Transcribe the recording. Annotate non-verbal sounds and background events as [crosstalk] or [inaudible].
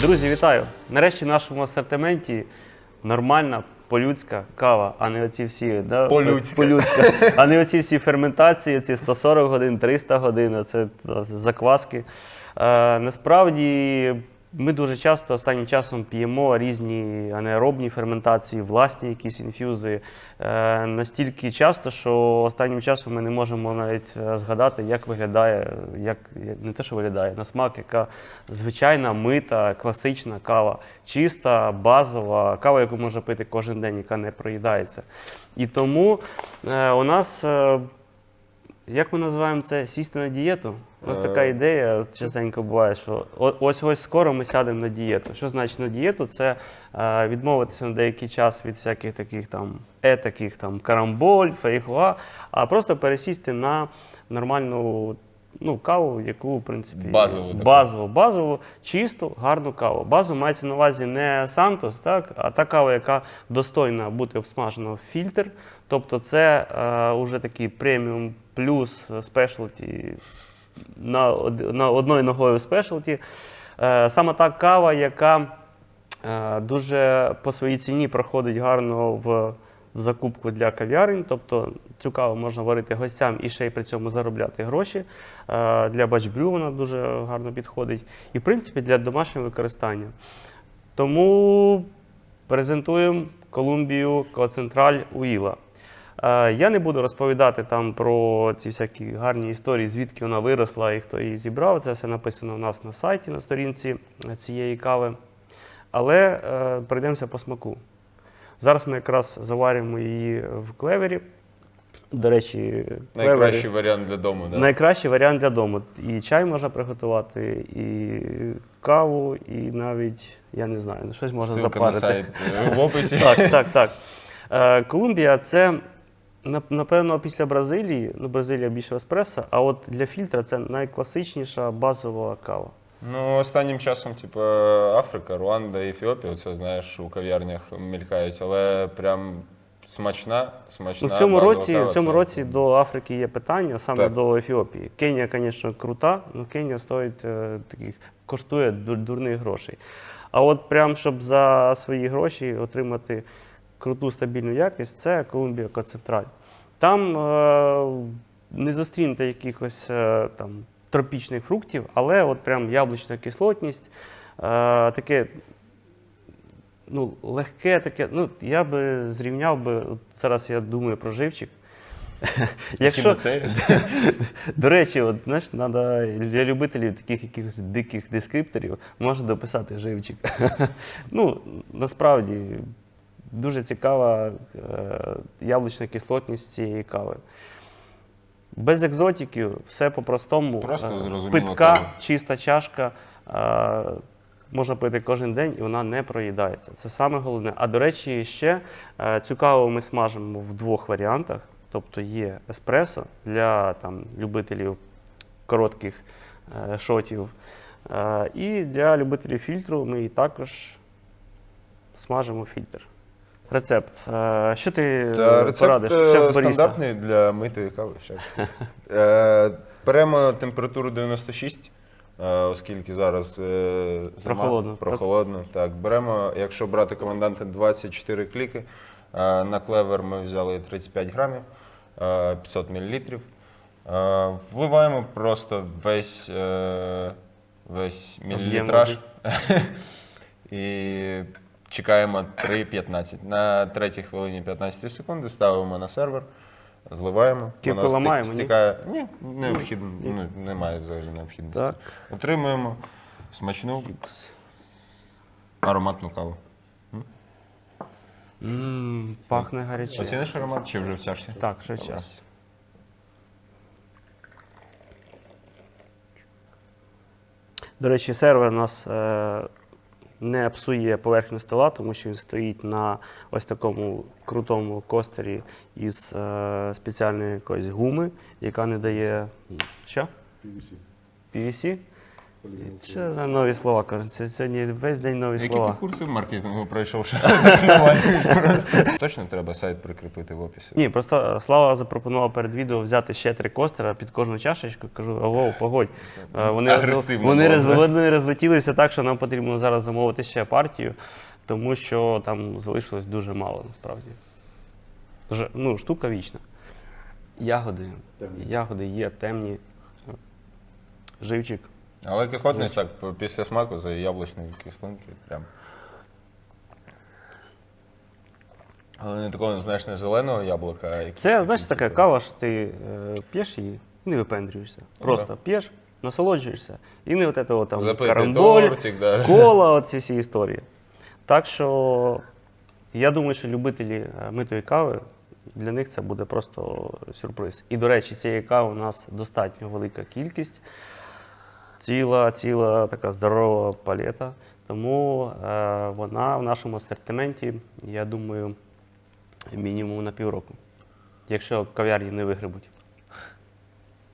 Друзі, вітаю! Нарешті в нашому асортименті нормальна полюдська кава, а не оці всі да, Полюдська. полюдська, [laughs] а не оці всі ферментації, ці 140 годин, 300 годин, це закваски. Е, насправді ми дуже часто останнім часом п'ємо різні анаеробні ферментації, власні якісь інфюзи. Е, настільки часто, що останнім часом ми не можемо навіть е, згадати, як виглядає, як не те, що виглядає, на смак, яка звичайна мита, класична кава, чиста, базова, кава, яку можна пити кожен день, яка не проїдається. І тому е, у нас. як ми називаємо це? Сісти на дієту? У нас Е. така ідея частенько буває, що ось ось скоро ми сядемо на дієту. Що значить на дієту? Це е, відмовитися на деякий час від всяких таких там етаких там карамболь, фейхуа, а просто пересісти на нормальну ну, каву, яку, в принципі, Базову базову, базову, чисту, гарну каву. Базу мається на увазі не Сантос, так, а та кава, яка достойна бути обсмажена в фільтр. Тобто це е, уже такий преміум плюс спешлті на, на одною ногою спешлті. Е, саме та кава, яка е, дуже по своїй ціні проходить гарно в, в закупку для кав'ярень. Тобто цю каву можна варити гостям і ще й при цьому заробляти гроші. Е, для бачбрю вона дуже гарно підходить. І, в принципі, для домашнього використання. Тому презентуємо Колумбію Коцентраль Уїла. Е, Я не буду розповідати там про ці всякі гарні історії, звідки вона виросла і хто її зібрав. Це все написано у нас на сайті, на сторінці цієї кави. Але е, пройдемося по смаку. Зараз ми якраз заварюємо її в клевері. До речі, клевері Найкращий варіант для дому. Да? найкращий варіант для дому. І чай можна приготувати, і каву, і навіть, я не знаю, ну, щось можна Ссылка на сайт в описі. Так, так, так. Е, Колумбія це, напевно, після Бразилії, ну, Бразилія більше еспресо, а от для фільтра це найкласичніша базова кава. Ну, останнім часом, типу, Африка, Руанда, Ефіопія, це знаєш, у кав'ярнях мелькають, але прям смачна, смачна. Ну, в цьому базова році, кава, в цьому це- році до Африки є питання, саме Так. до Ефіопії. Кенія, звісно, крута, але Кенія стоїть е, таких, коштує дурних грошей. А от прям щоб за свої гроші отримати круту стабільну якість, це Колумбія Коцентраль. Там е, не зустрінете якихось е, там тропічних фруктів, але от прям яблучна кислотність, е, таке ну, легке таке. Ну, я би зрівняв би, от зараз я думаю про живчик. Якщо, [laughs] до речі, от, знаєш, надо, для любителів таких якихось диких дескрипторів можна дописати живчик. [laughs] ну, насправді, дуже цікава е, яблучна кислотність цієї кави. Без екзотиків, все по-простому. Просто Е, Питка, кава. чиста чашка. е, Можна пити кожен день і вона не проїдається. Це саме головне. А до речі, ще цю каву ми смажимо в двох варіантах. Тобто є еспресо для там, любителів коротких шотів. І для любителів фільтру ми також смажимо фільтр. Рецепт. Е, що ти Та е, рецепт порадиш? Шеф-баріста? стандартний для митої кави. Е, Беремо температуру 96, е, оскільки зараз зима, Прохолодно, прохолодно. Так, беремо, якщо брати команданти 24 кліки, на клевер ми взяли 35 грамів, е, 500 мл. Вливаємо просто весь, весь мілілітраж. [laughs] І чекаємо 3.15. На третій хвилині 15 секунди ставимо на сервер, зливаємо. Кілько Воно ламаємо, ні? стікає. Ні, необхідно, ну, немає взагалі необхідності. Так. Отримуємо смачну ароматну каву. М, пахне гаряче. Оціниш аромат чи вже в чашці? Так, ще Добре. час. До речі, сервер у нас е, не псує поверхню стола, тому що він стоїть на ось такому крутому костері із е, спеціальної якоїсь гуми, яка не дає. Що? PVC. PVC? Що за нові слова? кажуть? Сьогодні весь день нові Які слова. ти курси маркетингу пройшов? що [laughs] просто? Точно треба сайт прикріпити в описі. Ні, просто е, Слава запропонував перед відео взяти ще три костера під кожну чашечку. Кажу, ого, погодь. Е, Вони, розл- Агресивно вони, було, да? вони розлетілися так, що нам потрібно зараз замовити ще партію, тому що там залишилось дуже мало насправді. Ж, ну, штука вічна. Ягоди. Ягоди є темні. Живчик. Але кислотність так після смаку за яблучної кислинки прям. Але не такого, знаєш, не зеленого яблука, а якийсь Це, такий, знаєш, така типу, кава, що ти е, п'єш її і не випендрюєшся. Просто да. п'єш, насолоджуєшся. І не от этого, там Запити карамболь, тортик, да. кола, оці всі історії. Так що я думаю, що любителі е, митої кави, для них це буде просто сюрприз. І, до речі, цієї кави у нас достатньо велика кількість. Ціла, ціла така здорова палета. Тому е, вона в нашому асортименті, я думаю, мінімум на півроку. Якщо кав'ярні не вигребуть.